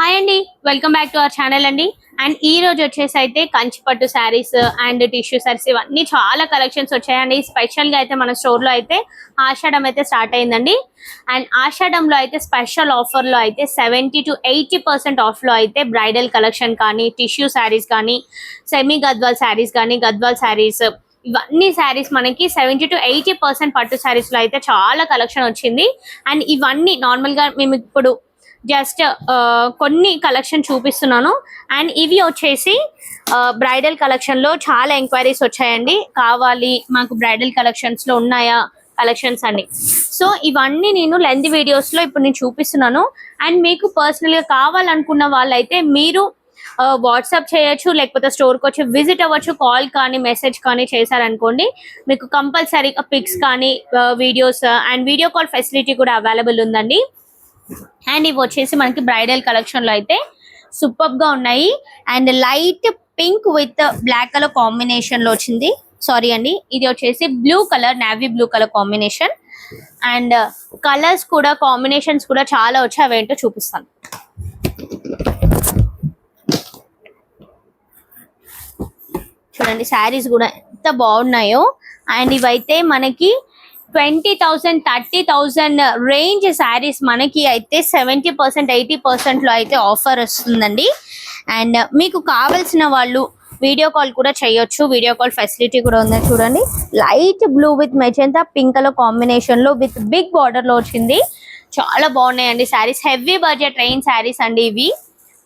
Hi అండి welcome back to our channel అండి. And ఈ రోజు వచ్చేసి అయితే కంచిపట్టు శారీస్ అండ్ టిష్యూ శారీస్ ఇవన్నీ చాలా కలెక్షన్స్ వచ్చాయండి. స్పెషల్గా అయితే మన స్టోర్లో అయితే ఆషాఢం అయితే స్టార్ట్ అయిందండి. అండ్ ఆషాఢంలో అయితే స్పెషల్ ఆఫర్లో అయితే సెవెంటీ టు ఎయిటీ పర్సెంట్ ఆఫ్లో అయితే బ్రైడల్ కలెక్షన్ కానీ టిష్యూ శారీస్ కానీ సెమీ గద్వాల్ శారీస్ కానీ గద్వాల్ శారీస్ ఇవన్నీ శారీస్ మనకి సెవెంటీ టు ఎయిటీ పర్సెంట్ పట్టు శారీస్లో అయితే చాలా కలెక్షన్ వచ్చింది. అండ్ ఇవన్నీ నార్మల్గా మేము ఇప్పుడు జస్ట్ కొన్ని కలెక్షన్ చూపిస్తున్నాను. అండ్ ఇవి వచ్చేసి బ్రైడల్ కలెక్షన్లో చాలా ఎంక్వైరీస్ వచ్చాయండి. కావాలి మాకు బ్రైడల్ కలెక్షన్స్లో ఉన్నాయా కలెక్షన్స్ అని సో ఇవన్నీ నేను లెంత్ వీడియోస్లో ఇప్పుడు నేను చూపిస్తున్నాను. అండ్ మీకు పర్సనల్గా కావాలనుకున్న వాళ్ళైతే మీరు వాట్సాప్ చేయొచ్చు లేకపోతే స్టోర్కి వచ్చి విజిట్ అవ్వచ్చు కాల్ కానీ మెసేజ్ కానీ చేశారనుకోండి మీకు కంపల్సరీగా పిక్స్ కానీ videos and video call facility కూడా అవైలబుల్ ఉందండి. అండ్ ఇవి వచ్చేసి మనకి బ్రైడల్ కలెక్షన్లో అయితే సూపర్గా ఉన్నాయి. And light pink with black colour కాంబినేషన్లో వచ్చింది. సారీ అండి. ఇది వచ్చేసి blue colour navy blue colour combination and colours కూడా కాంబినేషన్స్ కూడా చాలా వచ్చి అవేంటో చూపిస్తాను. చూడండి శారీస్ కూడా ఎంత బాగున్నాయో. అండ్ ఇవైతే మనకి twenty thousand thirty thousand range saris మనకి అయితే సెవెంటీ పర్సెంట్ ఎయిటీ పర్సెంట్లో అయితే ఆఫర్ వస్తుందండి. అండ్ మీకు కావాల్సిన వాళ్ళు వీడియో కాల్ కూడా చేయొచ్చు. వీడియో కాల్ ఫెసిలిటీ కూడా ఉంది చూడండి. Light blue with magenta pink colour కాంబినేషన్లో విత్ బిగ్ బార్డర్లో వచ్చింది. చాలా బాగున్నాయండి saris. Heavy budget train saris అండి ఇవి.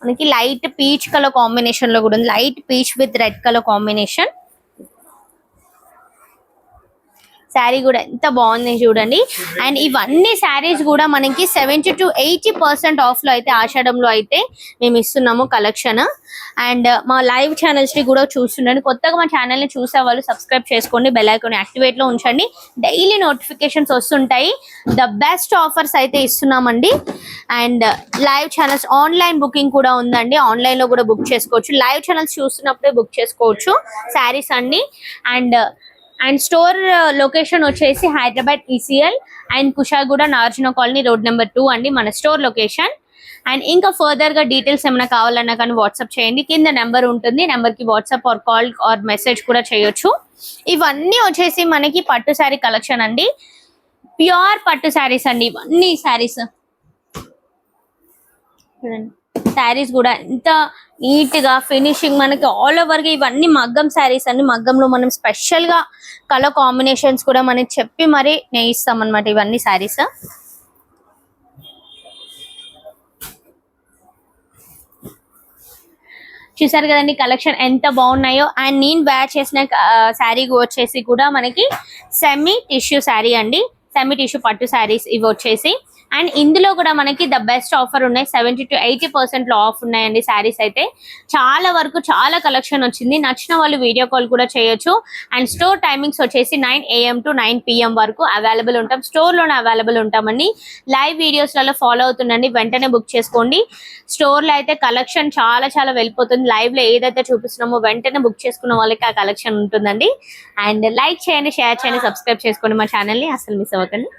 మనకి లైట్ పీచ్ కలర్ కాంబినేషన్లో కూడా ఉంది. Light peach with red colour combination. Sari కూడా ఎంత బాగుంది చూడండి. అండ్ ఇవన్నీ శారీస్ కూడా మనకి సెవెంటీ టు ఎయిటీ పర్సెంట్ ఆఫ్లో అయితే ఆషాఢంలో అయితే మేము ఇస్తున్నాము కలెక్షన్. అండ్ మా లైవ్ ఛానల్స్ని కూడా చూస్తుండండి. కొత్తగా మా ఛానల్ని చూసే వాళ్ళు సబ్స్క్రైబ్ చేసుకోండి బెల్ ఐకాన్ ఉంచండి. డైలీ నోటిఫికేషన్స్ వస్తుంటాయి. ద బెస్ట్ ఆఫర్స్ అయితే ఇస్తున్నామండి. And live channels online booking కూడా ఉందండి. ఆన్లైన్లో కూడా బుక్ చేసుకోవచ్చు. లైవ్ ఛానల్స్ చూస్తున్నప్పుడే బుక్ చేసుకోవచ్చు శారీస్ అన్ని. అండ్ అండ్ స్టోర్ లొకేషన్ వచ్చేసి Hyderabad ECL and Kushaiguda Narjuna colony road number two అండి మన స్టోర్ లొకేషన్. అండ్ ఇంకా ఫర్దర్గా డీటెయిల్స్ ఏమైనా కావాలన్నా కానీ వాట్సాప్ చేయండి. కింద నెంబర్ ఉంటుంది. నెంబర్కి WhatsApp or call or message కూడా చేయొచ్చు. ఇవన్నీ వచ్చేసి మనకి పట్టు శారీ కలెక్షన్ అండి. ప్యూర్ పట్టు శారీస్ అండి. ఇవన్నీ శారీస్. చూడండి. శారీస్ కూడా ఎంత నీట్గా ఫినిషింగ్ మనకి ఆల్ ఓవర్గా ఇవన్నీ మగ్గం శారీస్ అండి. మగ్గంలో మనం స్పెషల్గా కలర్ కాంబినేషన్స్ కూడా మనకి చెప్పి మరి నేయిస్తాం అనమాట ఇవన్నీ శారీస్. చూసారు కదండి కలెక్షన్ ఎంత బాగున్నాయో. అండ్ నేను వేర్ చేసిన శారీ వచ్చేసి కూడా మనకి సెమీ టిష్యూ శారీ అండి. సెమీ టిష్యూ పట్టు శారీస్ ఇవి వచ్చేసి. అండ్ ఇందులో కూడా మనకి ద బెస్ట్ ఆఫర్ ఉన్నాయి. సెవెంటీ టు ఎయిటీ పర్సెంట్లో ఆఫ్ ఉన్నాయండి శారీస్ అయితే. చాలా వరకు చాలా కలెక్షన్ వచ్చింది. నచ్చిన వాళ్ళు వీడియో కాల్ కూడా చేయొచ్చు. అండ్ స్టోర్ టైమింగ్స్ వచ్చేసి nine AM to nine PM వరకు అవైలబుల్ ఉంటాం. స్టోర్లోనే అవైలబుల్ ఉంటామండి. లైవ్ వీడియోస్లలో ఫాలో అవుతుండండి. వెంటనే బుక్ చేసుకోండి. స్టోర్లో అయితే కలెక్షన్ చాలా చాలా వెళ్ళిపోతుంది. లైవ్లో ఏదైతే చూపిస్తున్నామో వెంటనే బుక్ చేసుకున్న వాళ్ళకి ఆ కలెక్షన్ ఉంటుందండి. అండ్ లైక్ చేయండి షేర్ చేయండి సబ్స్క్రైబ్ చేసుకోండి మా ఛానల్ని. అసలు మిస్ అవ్వకండి.